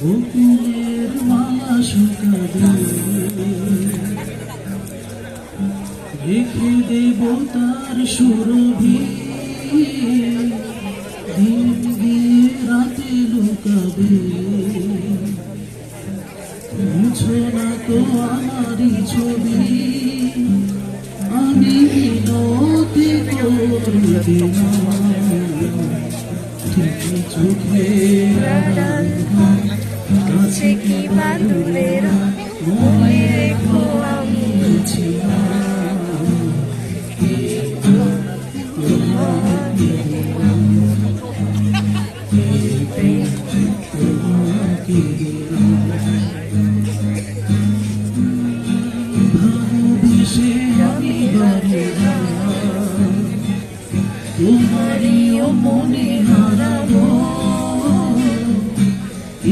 বকুলের মালা শুকাবে রেখে দেব তার সুরভি। দিন দিয়ে রাতে লুকাবে। মুছো না তো আমারই ছবি। আমি বিনতি করতে চোখে কাছে কি বা দূরের মনে রেখো আমি। তোমারিও মনে হারাবো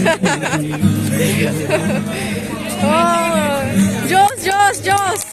oh, Joss, Joss, Joss.